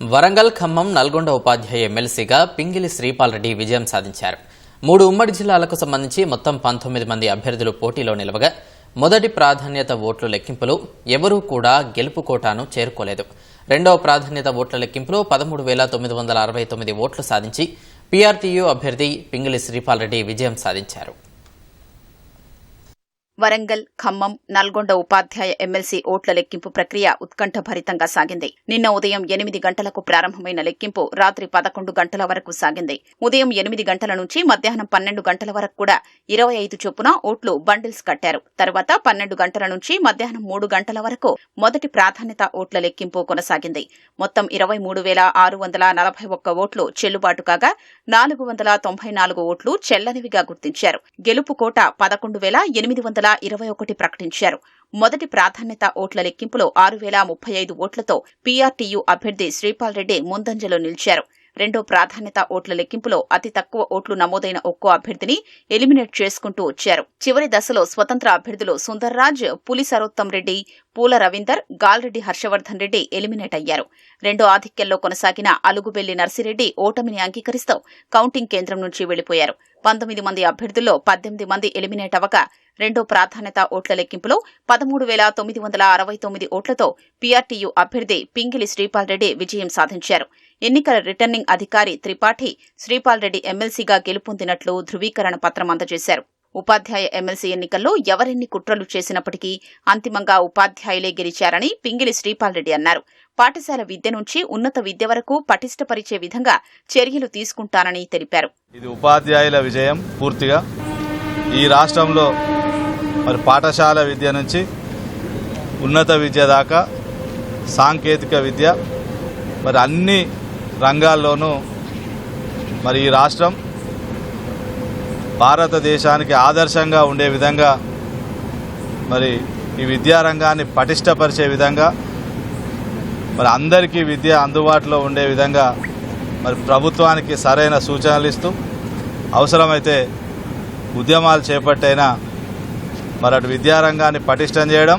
వరంగల్ ఖమ్మం నల్గొండ ఉపాధ్యాయ ఎమ్మెల్సీగా పింగిలి శ్రీపాల్ రెడ్డి విజయం సాధించారు. మూడు ఉమ్మడి జిల్లాలకు సంబంధించి మొత్తం పంతొమ్మిది మంది అభ్యర్థులు పోటీలో నిలవగా మొదటి ప్రాధాన్యత ఓట్ల లెక్కింపులో ఎవరూ కూడా గెలుపు కోటాను చేరుకోలేదు. రెండవ ప్రాధాన్యత ఓట్ల లెక్కింపులో పదమూడు వేల తొమ్మిది వందల అరవై తొమ్మిది ఓట్లు సాధించి పీఆర్టీయూ అభ్యర్థి పింగిలి శ్రీపాల్ రెడ్డి విజయం సాధించారు. వరంగల్ ఖమ్మం నల్గొండ ఉపాధ్యాయ ఎమ్మెల్సీ ఓట్ల లెక్కింపు ప్రక్రియ ఉత్కంఠభరితంగా సాగింది. నిన్న ఉదయం ఎనిమిది గంటలకు ప్రారంభమైన లెక్కింపు రాత్రి పదకొండు గంటల వరకు సాగింది. ఉదయం ఎనిమిది గంటల నుంచి మధ్యాహ్నం పన్నెండు గంటల వరకు కూడా ఇరవై ఐదు చొప్పున ఓట్లు బండిల్స్ కట్టారు. తర్వాత పన్నెండు గంటల నుంచి మధ్యాహ్నం మూడు గంటల వరకు మొదటి ప్రాధాన్యత ఓట్ల లెక్కింపు కొనసాగింది. మొత్తం ఇరవై మూడు వేల ఆరు వందల నలభై ఒక్క ఓట్లు చెల్లుబాటు కాగా నాలుగు వందల తొంభై నాలుగు ఓట్లు చెల్లనివిగా గుర్తించారు. గెలుపు కోట పదకొండు వేల ఎనిమిది వందల ఇరవై ఒకటి ప్రకటించారు. మొదటి ప్రాధాన్యత ఓట్ల లెక్కింపులో ఆరు వేల ముప్పై ఐదు ఓట్లతో పీఆర్టీయూ అభ్యర్థి శ్రీపాల్ రెడ్డి ముందంజలో నిలిచారు. రెండో ప్రాధాన్యత ఓట్ల లెక్కింపులో అతి తక్కువ ఓట్లు నమోదైన ఒక్కో అభ్యర్థిని ఎలిమినేట్ చేసుకుంటూ వచ్చారు. చివరి దశలో స్వతంత్ర అభ్యర్థులు సుందర్రాజ్ పులి సరోత్తం రెడ్డి పూల రవీందర్ గాల్రెడ్డి హర్షవర్ధన్ రెడ్డి ఎలిమినేట్ అయ్యారు. రెండో ఆధిక్యంలో కొనసాగిన అలుగుబెల్లి నర్సిరెడ్డి ఓటమిని అంగీకరిస్తూ కౌంటింగ్ కేంద్రం నుంచి వెళ్ళిపోయారు. పంతొమ్మిది మంది అభ్యర్థుల్లో పద్దెనిమిది మంది ఎలిమినేట్ అవ్వగా రెండో ప్రాధాన్యత ఓట్ల లెక్కింపులో పదమూడు వేల తొమ్మిది వందల అరవై తొమ్మిది ఓట్లతో పీఆర్టీయూ అభ్యర్థి పింగిలి శ్రీపాల్ రెడ్డి విజయం సాధించారు. ఎన్నికల రిటర్నింగ్ అధికారి త్రిపాఠి శ్రీపాల్ రెడ్డి ఎమ్మెల్సీగా గెలుపొందినట్లు ధృవీకరణ పత్రం అందజేశారు. ఉపాధ్యాయ ఎమ్మెల్సీ ఎన్నికల్లో ఎవరెన్ని కుట్రలు చేసినప్పటికీ అంతిమంగా ఉపాధ్యాయులే గెలిచారని పింగిలి శ్రీపాల్ రెడ్డి అన్నారు. పాఠశాల విద్య నుంచి ఉన్నత విద్య వరకు పటిష్టపరిచే విధంగా చర్యలు తీసుకుంటానని తెలిపారు. ఇది ఉపాధ్యాయుల విజయం పూర్తిగా. ఈ రాష్ట్రంలో మరి పాఠశాల విద్య నుంచి ఉన్నత విద్య దాకా సాంకేతిక విద్య మరి అన్ని రంగాల్లోనూ మరి ఈ రాష్ట్రం భారతదేశానికి ఆదర్శంగా ఉండే విధంగా మరి ఈ విద్యారంగాన్ని పటిష్టపరిచే విధంగా మరి అందరికీ విద్య అందుబాటులో ఉండే విధంగా మరి ప్రభుత్వానికి సరైన సూచనలు ఇస్తూ అవసరమైతే ఉద్యమాలు చేపట్టైనా మరి అటు విద్యారంగాన్ని పటిష్టం చేయడం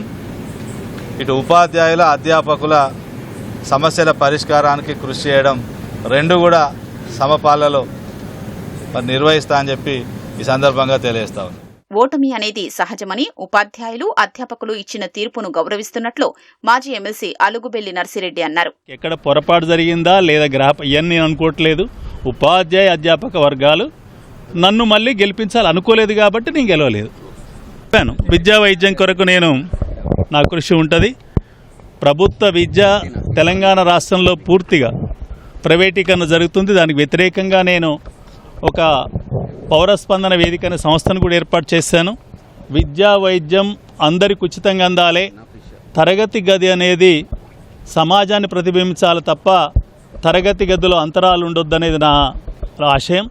ఇటు ఉపాధ్యాయుల అధ్యాపకుల సమస్యల పరిష్కారానికి కృషి చేయడం రెండు కూడా సమపాలలో మరి నిర్వహిస్తా అని చెప్పి ఈ సందర్భంగా తెలియజేస్తా. ఓటమి అనేది సహజమని ఉపాధ్యాయులు అధ్యాపకులు ఇచ్చిన తీర్పును గౌరవిస్తున్నట్లు మాజీ ఎమ్మెల్సీ అలుగుబెల్లి నర్సిరెడ్డి అన్నారు. ఎక్కడ పొరపాటు జరిగిందా లేదా గ్రాప ఇవన్నీ నేను అనుకోవట్లేదు. ఉపాధ్యాయ అధ్యాపక వర్గాలు నన్ను మళ్ళీ గెలిపించాలి అనుకోలేదు కాబట్టి నేను గెలవలేదు. చెప్పాను విద్యా వైద్యం కొరకు నేను నా కృషి ఉంటుంది. ప్రభుత్వ విద్య తెలంగాణ రాష్ట్రంలో పూర్తిగా ప్రైవేటీకరణ జరుగుతుంది. దానికి వ్యతిరేకంగా నేను ఒక పౌరస్పందన వేదిక అనే సంస్థను కూడా ఏర్పాటు చేశాను. విద్యా వైద్యం అందరికి ఉచితంగా అందాలి. తరగతి గది అనేది సమాజాన్ని ప్రతిబింబించాలి తప్ప తరగతి గదిలో అంతరాలు ఉండొద్దనేది నా ఆశయం.